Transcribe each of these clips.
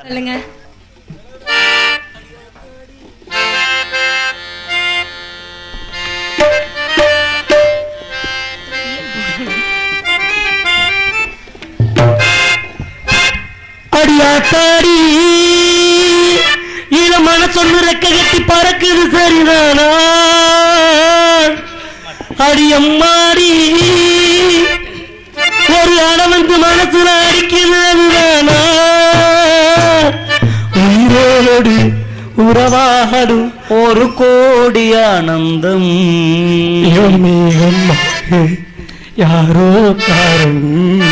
சொல்லுங்க. அடியாத்தாடி இத மனசொன்னு ரெக்க கட்டி பறக்குது சரிதானா? அடியம்மாடி ஒரு அடவந்து மனசுல அடிக்குது உயிரோடு உறவாடும் ஒரு கோடி ஆனந்தம். யாரோ காரணம்.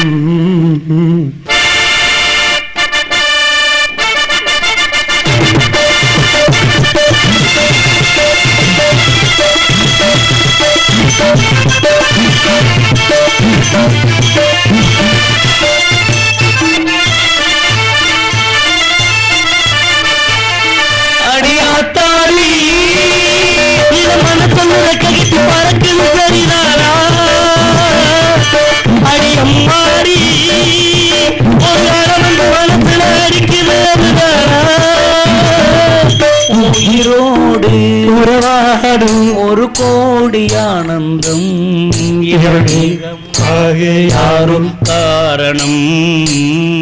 உறவாடும் ஒரு கோடி ஆனந்தம். யாரும் காரணம்.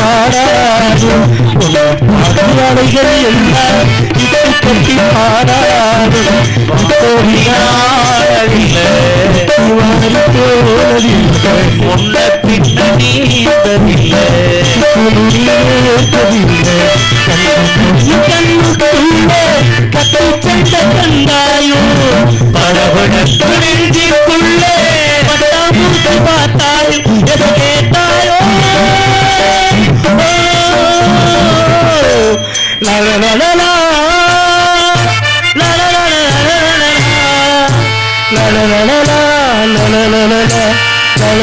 கட்டி பாடாதும் எல்லாம் விட்டு கட்டி பாடாதும் உன்ன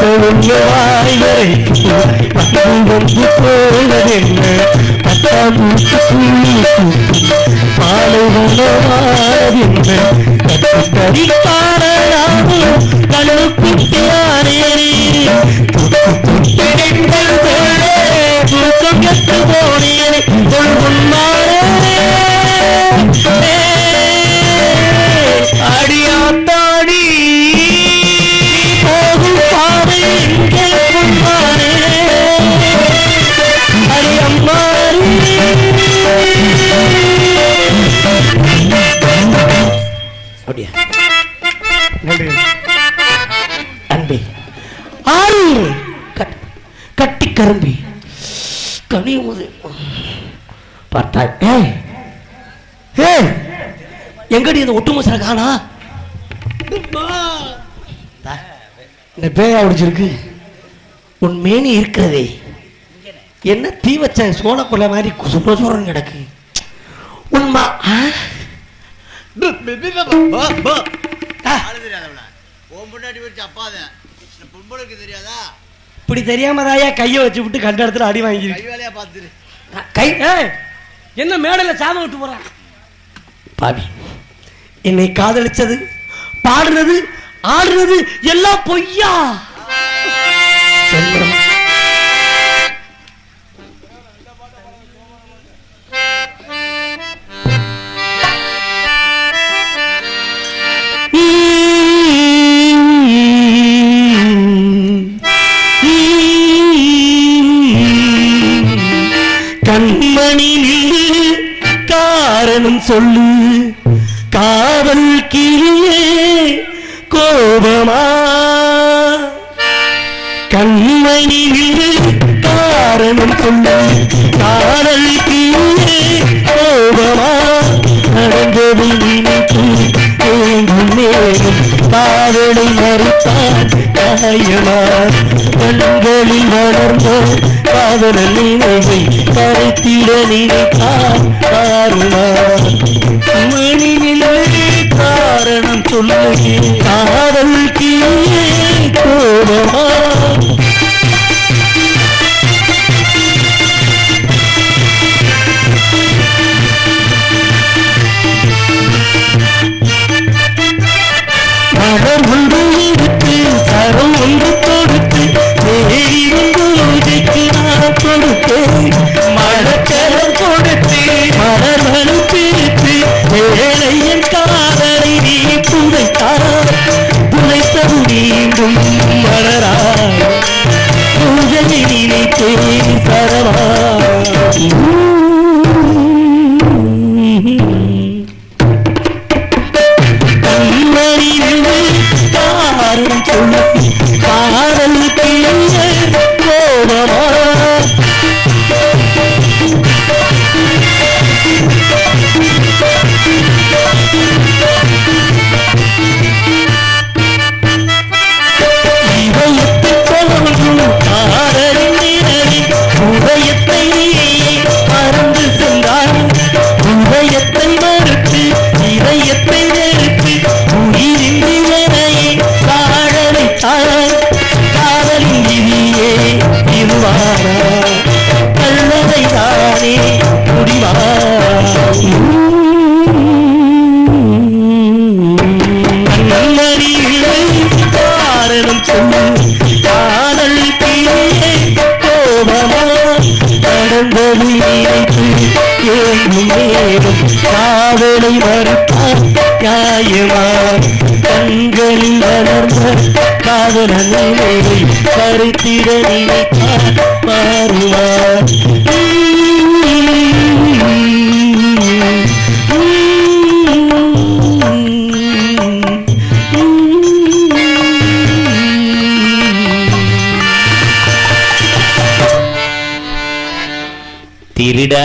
வந்து வந்து போவதென்ன பாலை உணவாதின்ன கட்டு கறிக்காரனாகும் கண்ணு குட்டியாரேரி துட்டு துட்டிடங்கள் போலே ஆறு கட்டி கரும்பி கனி பார்த்தா ஏய் ஏ எங்கடி இந்த ஒட்டு மசாலா காணா இந்த பேயா ஒடிச்சிருக்கு உன் மேனி இருக்கிறதே என்ன தீ வச்ச சோளக்குள்ள மாதிரி சுட சோறன்னு கிடக்கு உண்மா ஆ? பொண்டாட்டி வச்சு அப்பாதான் பொம்பளைக்கு தெரியாதா? இப்படி தெரியாம தாயா கையை வச்சு விட்டு கண்ட இடத்துல அடி வாங்கிருக்கு வேலையா பார்த்துரு. கை என்ன மேடையில சாதம் விட்டு போறான் பாவி என்னை காதலிச்சது பாடுறது ஆடுறது எல்லாம் பொய்யா? கண்மணி நில்லு காரணம் சொல்லு. காவல் கிளியே கோபமா? கண்மணி நில்லு காரணம் சொல்லு. காதல் கிளியே கோபமா? நடந்தது நினைக்க ஏங்கும் நேரம் காதலை மறுத்தான் காயமா கண்களில் வளர்ந்த காதல் நினைவை கரைத்திட நினைத்தார் காருமா மணியிலே காரணம் சொல்லுகிறேன் காதல் கீழே கோபமா நினைத்தே இருவாரா கல்லதை தானே முடிவாரா காரணம் சொல்லு காதல் கீழே கோபமா கடந்தது நினைத்து ஏங்கும் நேரம் காதலை மறுத்தார் நியாயமா கண்களில் வளர்ந்த காதல நினைவை கருத்திட நினைத்தார் மாறுவார் திருடா.